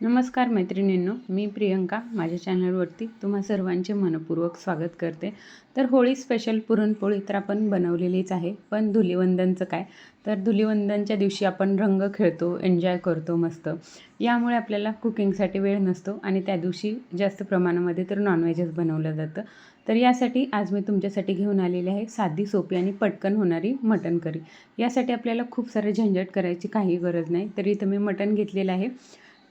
नमस्कार मैत्रिणींनो मी प्रियंका. माझ्या चॅनलवरती तुम्हा सर्वांचे मनपूर्वक स्वागत करते. तर होळी स्पेशल पुरणपोळी तर आपण बनवलेलीच आहे. पण धुलीवंदनचं काय? तर धुलीवंदनच्या दिवशी आपण रंग खेळतो एन्जॉय करतो मस्त. यामुळे आपल्याला कुकिंगसाठी वेळ नसतो आणि त्या दिवशी जास्त प्रमाणामध्ये तर नॉनव्हेजच बनवलं जातं. तर यासाठी आज मी तुमच्यासाठी घेऊन आलेली आहे साधी सोपी आणि पटकन होणारी मटण करी. यासाठी आपल्याला खूप सारे झंझट करायची काही गरज नाही. तर इथं मी मटण घेतलेलं आहे.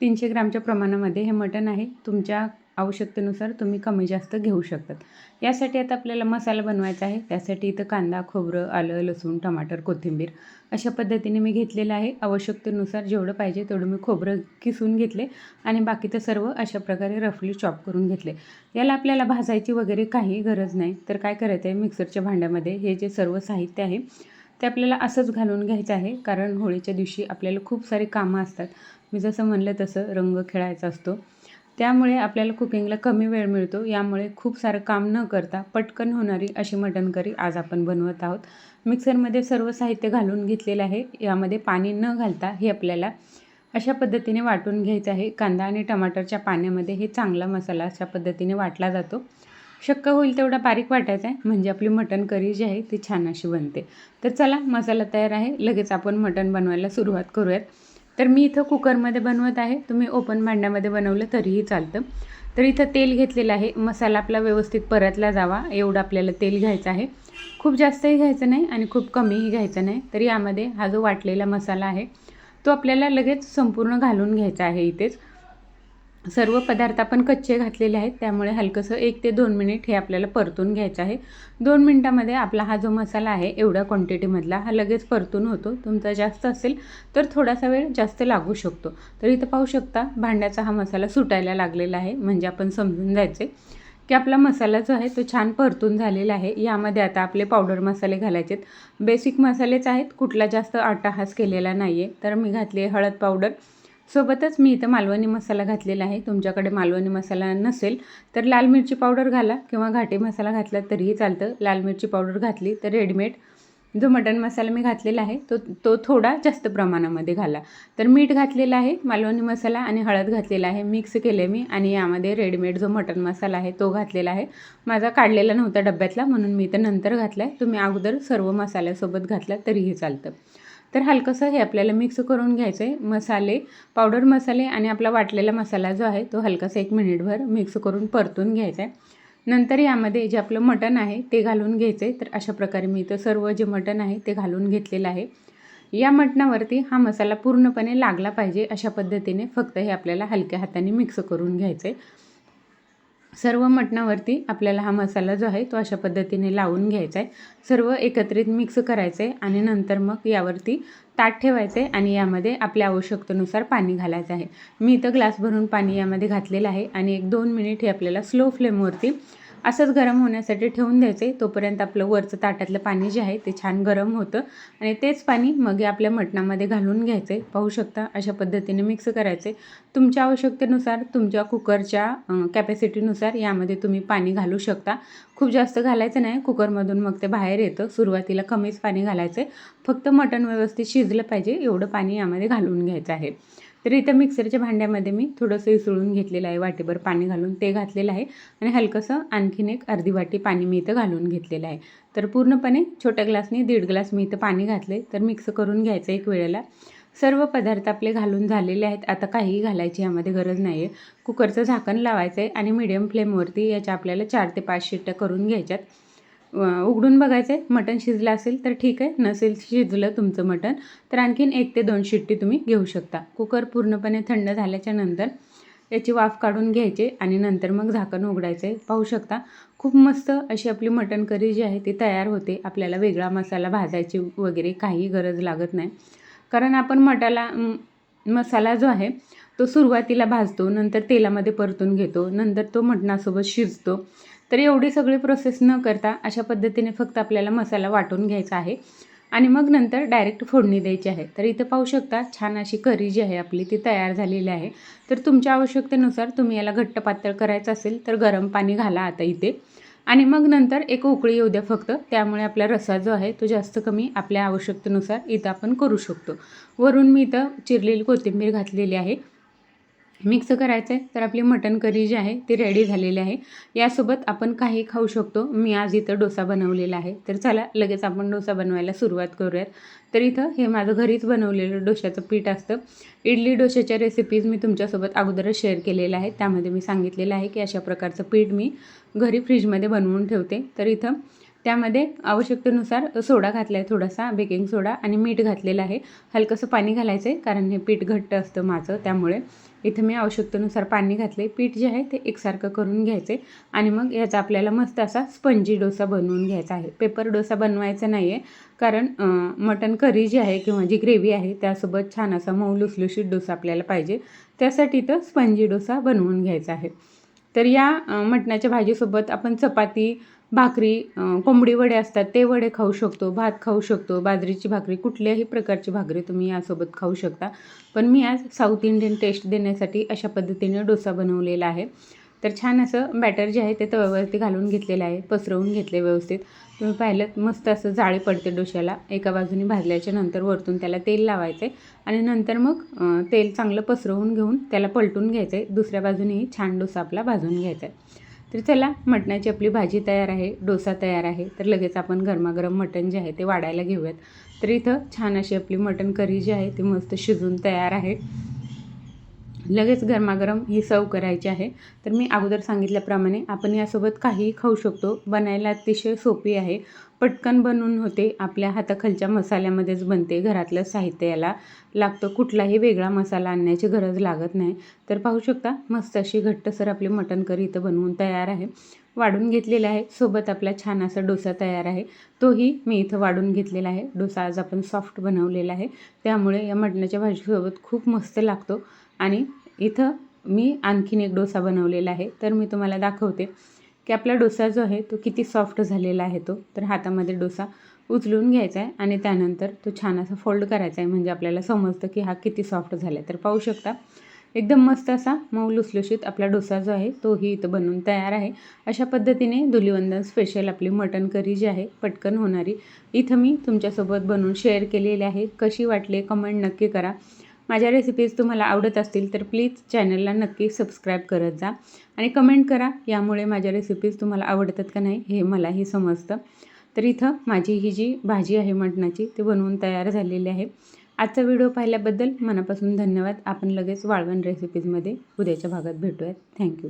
तीनशे ग्रामच्या प्रमाणामध्ये हे मटण आहे. तुमच्या आवश्यकतेनुसार तुम्ही कमी जास्त घेऊ शकतात. यासाठी आता आपल्याला मसाला बनवायचा आहे. त्यासाठी इथं कांदा खोबरं आलं लसूण टमाटर कोथिंबीर अशा पद्धतीने मी घेतलेलं आहे. आवश्यकतेनुसार जेवढं पाहिजे तेवढं मी खोबरं किसून घेतले आणि बाकीचं सर्व अशा प्रकारे रफली चॉप करून घेतले. याला आपल्याला भाजायची वगैरे काही गरज नाही. तर काय करायचं आहे मिक्सरच्या भांड्यामध्ये हे जे सर्व साहित्य आहे ते आपल्याला असंच घालून घ्यायचं आहे. कारण होळीच्या दिवशी आपल्याला खूप सारी कामं असतात. मी जसं म्हणलं तसं रंग खेळायचा असतो. त्यामुळे आपल्याला कुकिंगला कमी वेळ मिळतो. यामुळे खूप सारं काम न करता पटकन होणारी अशी मटण करी आज आपण बनवत आहोत. मिक्सरमध्ये सर्व साहित्य घालून घेतलेलं आहे. यामध्ये पाणी न घालता हे आपल्याला अशा पद्धतीने वाटून घ्यायचं आहे. कांदा आणि टमाटरच्या पाण्यामध्ये हे चांगला मसाला अशा पद्धतीने वाटला जातो. शक्य होईल तेवढा बारीक वाटायचा आहे. म्हणजे आपली मटण करी जी आहे ती छान अशी बनते. तर चला मसाला तयार आहे. लगेच आपण मटण बनवायला सुरुवात करूयात. तर मी इथं कुकरमध्ये बनवत आहे. तुम्ही ओपन भांड्यामध्ये बनवलं तरीही चालतं. तर इथं तेल घेतलेलं आहे. मसाला आपला व्यवस्थित परतला जावा. एवढं आपल्याला तेल घ्यायचं आहे. खूप जास्तही घ्यायचं नाही आणि खूप कमीही घ्यायचं नाही. तर यामध्ये हा जो वाटलेला मसाला आहे तो आपल्याला लगेच संपूर्ण घालून घ्यायचा आहे इथेच. सर्व पदार्थ आपण कच्चे घातलेले आहेत त्यामुळे हलकंसं एक ते दोन मिनिट हे आपल्याला परतून घ्यायचं आहे. दोन मिनटामध्ये आपला हा जो मसाला आहे एवढ्या क्वांटिटीमधला हा लगेच परतून होतो. तुमचा जास्त असेल तर थोडासा वेळ जास्त लागू शकतो. तर इथं पाहू शकता भांड्याचा हा मसाला सुटायला लागलेला आहे म्हणजे आपण समजून जायचे की आपला मसाला जो आहे तो छान परतून झालेला आहे. यामध्ये आता आपले पावडर मसाले घालायचे आहेत. बेसिक मसालेच आहेत कुठला जास्त आटाहास केलेला नाही आहे तर मी घातली हळद पावडर सोबतच मी इथं मालवणी मसाला घातलेला आहे. तुमच्याकडे मालवणी मसाला नसेल तर लाल मिरची पावडर घाला किंवा घाटी मसाला घातला तरीही चालतं. लाल मिरची पावडर घातली तर रेडीमेड जो मटण मसाला मी घातलेला आहे. तो तो थोडा जास्त प्रमाणामध्ये घाला. तर मीठ घातलेलं आहे मालवणी मसाला आणि हळद घातलेला आहे. मिक्स केले मी आणि यामध्ये रेडीमेड जो मटण मसाला आहे तो घातलेला आहे. माझा काढलेला नव्हता डब्यातला म्हणून मी तर नंतर घातला आहे तुम्ही अगोदर सर्व मसाल्यासोबत घातला तरीही चालतं. तर हलकंसं हे आपल्याला मिक्स करून घ्यायचं आहे. मसाले पावडर मसाले आणि आपला वाटलेला मसाला जो आहे तो हलकासा एक मिनिटभर मिक्स करून परतून घ्यायचा आहे. नंतर यामध्ये जे आपलं मटण आहे ते घालून घ्यायचं आहे. तर अशा प्रकारे मी इथं सर्व जे मटण आहे ते घालून घेतलेलं आहे. या मटणावरती हा मसाला पूर्णपणे लागला पाहिजे अशा पद्धतीने फक्त हे आपल्याला हलक्या हाताने मिक्स करून घ्यायचं आहे. सर्व मटणावरती आपल्याला हा मसाला जो आहे तो अशा पद्धतीने लावून घ्यायचा आहे. सर्व एकत्रित मिक्स करायचं आहे आणि नंतर मग यावरती ताट ठेवायचं आहे आणि यामध्ये आपल्या आवश्यकतेनुसार पाणी घालायचं आहे. मी इथं ग्लास भरून पाणी यामध्ये घातलेलं आहे आणि एक दोन मिनिट हे आपल्याला स्लो फ्लेमवरती असंच गरम होण्यासाठी ठेवून द्यायचं. तोपर्यंत आपलं वरचं ताटातलं पाणी जे आहे ते छान गरम होतं. आणि तेच पाणी मग आपल्या मटणामध्ये घालून घ्यायचं. आहे पाहू शकता अशा पद्धतीने मिक्स करायचे. तुमच्या आवश्यकतेनुसार तुमच्या कुकरच्या कॅपॅसिटीनुसार यामध्ये तुम्ही पाणी घालू शकता. खूप जास्त घालायचं नाही. कुकरमधून मग ते बाहेर येतं. सुरुवातीला कमीच पाणी घालायचं. आहे फक्त मटण व्यवस्थित शिजलं पाहिजे. एवढं पाणी यामध्ये घालून घ्यायचं आहे. तर इथं मिक्सरच्या भांड्यामध्ये मी थोडंसं इसळून घेतलेलं आहे वाटीभर पाणी घालून. ते घातलेलं आहे आणि हलकंसं आणखीन एक अर्धी वाटी पाणी मी इथं घालून घेतलेलं आहे. तर पूर्णपणे छोट्या ग्लासने दीड ग्लास मी इथं पाणी घातले तर मिक्स करून घ्यायचं एक वेळेला. सर्व पदार्थ आपले घालून झालेले आहेत. आता काहीही घालायची यामध्ये गरज नाही आहे कुकरचं झाकण लावायचं आहे आणि मिडियम फ्लेमवरती याच्या आपल्याला चार ते पाच शिट्ट्या करून घ्यायच्यात. उघडून बघायचं. आहे मटण शिजलं असेल तर ठीक आहे. नसेल शिजलं तुमचं मटण तर आणखीन एक ते दोन शिट्टी तुम्ही घेऊ शकता. कुकर पूर्णपणे थंड झाल्याच्यानंतर याची वाफ काढून घ्यायचे आणि नंतर मग झाकण उघडायचे. पाहू शकता खूप मस्त अशी आपली मटण करी जी आहे ती तयार होते. आपल्याला वेगळा मसाला भाजायची वगैरे काही गरज लागत नाही. कारण आपण मटाला मसाला जो आहे तो सुरुवातीला भाजतो नंतर तेलामध्ये परतून घेतो नंतर तो मटणासोबत शिजतो. तर एवढी सगळी प्रोसेस न करता अशा पद्धतीने फक्त आपल्याला मसाला वाटून घ्यायचा आहे. आणि मग नंतर डायरेक्ट फोडणी द्यायची आहे. तर इथं पाहू शकता छान अशी करी जी आहे आपली ती तयार झालेली आहे. तर तुमच्या आवश्यकतेनुसार तुम्ही याला घट्ट पातळ करायचं असेल तर गरम पाणी घाला आता इथे. आणि मग नंतर एक उकळी येऊ द्या फक्त. त्यामुळे आपला रसा जो आहे तो जास्त कमी आपल्या आवश्यकतेनुसार इथं आपण करू शकतो. वरून मी इथं चिरलेली कोथिंबीर घातलेली आहे. मिक्स करायचं आहे तर आपली मटण करी जी आहे ती रेडी झालेली आहे. यासोबत आपण काही खाऊ शकतो. मी आज इथं डोसा बनवलेला आहे. तर चला लगेच आपण डोसा बनवायला सुरुवात करूयात. तर इथं हे माझं घरीच बनवलेलं डोशाचं पीठ असतं. इडली डोशाच्या रेसिपीज मी तुमच्यासोबत अगोदरच शेअर केलेल्या आहे. त्यामध्ये मी सांगितलेलं आहे की अशा प्रकारचं पीठ मी घरी फ्रीजमध्ये बनवून ठेवते. तर इथं त्यामध्ये आवश्यकतेनुसार सोडा घातला आहे थोडासा बेकिंग सोडा आणि मीठ घातलेलं आहे. हलकंसं पाणी घालायचं आहे कारण हे पीठ घट्ट असतं माझं त्यामुळे इथं मी आवश्यकतेनुसार पाणी घातले पीठ जे आहे ते एकसारखं करून घ्यायचे आणि मग याचा आपल्याला मस्त असा स्पंजी डोसा बनवून घ्यायचा आहे. पेपर डोसा बनवायचा नाही आहे कारण मटन करी जी आहे किंवा जी ग्रेव्ही आहे त्यासोबत छान असा मऊ लुसलुशीत डोसा आपल्याला पाहिजे. त्यासाठी तर स्पंजी डोसा बनवून घ्यायचा आहे. तर या मटणाच्या भाजीसोबत आपण चपाती भाकरी कोंबडी वडे असतात ते वडे खाऊ शकतो भात खाऊ शकतो बाजरीची भाकरी कुठल्याही प्रकारची भाकरी तुम्ही यासोबत खाऊ शकता. पण मी आज साऊथ इंडियन टेस्ट देण्यासाठी अशा पद्धतीने डोसा बनवलेला आहे. तर छान असं बॅटर जे आहे ते तव्यावरती घालून घेतलेलं आहे पसरवून घेतले व्यवस्थित. तुम्ही पाहिलं मस्त असं जाळी पडते डोश्याला एका बाजूने भाजल्याच्या नंतर वरतून त्याला तेल लावायचं आहे आणि नंतर मग तेल चांगलं पसरवून घेऊन त्याला पलटून घ्यायचं. आहे दुसऱ्या बाजूनेही छान डोसा आपला भाजून घ्यायचा आहे. तर चला मटणाची आपली भाजी तयार आहे डोसा तयार आहे तर लगेच आपण गरमागरम मटण जे आहे ते वाढायला घेऊयात. तर इथं छान अशी आपली मटण करी जी आहे ती मस्त शिजून तयार आहे. लगेच गरमागरम ही सर्व करायची आहे. तर मी अगोदर सांगितल्याप्रमाणे आपण यासोबत काहीही खाऊ शकतो. बनायला अतिशय सोपी आहे. पटकन बनवून होते. आपल्या हाताखालच्या मसाल्यामध्येच बनते. घरातलं साहित्य याला लागतं. कुठलाही वेगळा मसाला आणण्याची गरज लागत नाही. तर पाहू शकता मस्त अशी घट्टसर आपली मटण करी इथं बनवून तयार आहे. वाढून घेतलेला आहे. सोबत आपला छान असा डोसा तयार आहे. तोही मी इथं वाढून घेतलेला आहे. डोसा आज आपण सॉफ्ट बनवलेला आहे. त्यामुळे या मटणाच्या भाजीसोबत खूप मस्त लागतो. आणि इथं मी आणखीन एक डोसा बनवलेला आहे. तर मी तुम्हाला दाखवते की आपला डोसा जो आहे तो किती सॉफ्ट झालेला आहे तो. तर हातामध्ये डोसा उचलून घ्यायचा आहे आणि त्यानंतर तो छान असा फोल्ड करायचा आहे. म्हणजे आपल्याला समजतं की हा किती सॉफ्ट झाला आहे तर पाहू शकता एकदम मस्त असा मऊ लुसलुशीत आपला डोसा जो आहे तोही इथं बनवून तयार आहे. अशा पद्धतीने धुलीवंदन स्पेशल आपली मटन करी जी आहे पटकन होणारी इथं मी तुमच्यासोबत बनवून शेअर केलेली आहे. कशी वाटली कमेंट नक्की करा. माझ्या रेसिपीज तुम्हाला आवडत असतील तर प्लीज चॅनलला नक्की सबस्क्राईब करत जा. आणि कमेंट करा यामुळे माझ्या रेसिपीज तुम्हाला आवडतात का नाही हे मलाही समजतं. तर इथं माझी ही जी भाजी आहे मटणाची ती बनवून तयार झालेली आहे. आजचा व्हिडिओ पाहिल्याबद्दल मनापासून धन्यवाद. आपण लगेच वाळवण रेसिपीजमध्ये उद्याच्या भागात भेटूयात. थँक्यू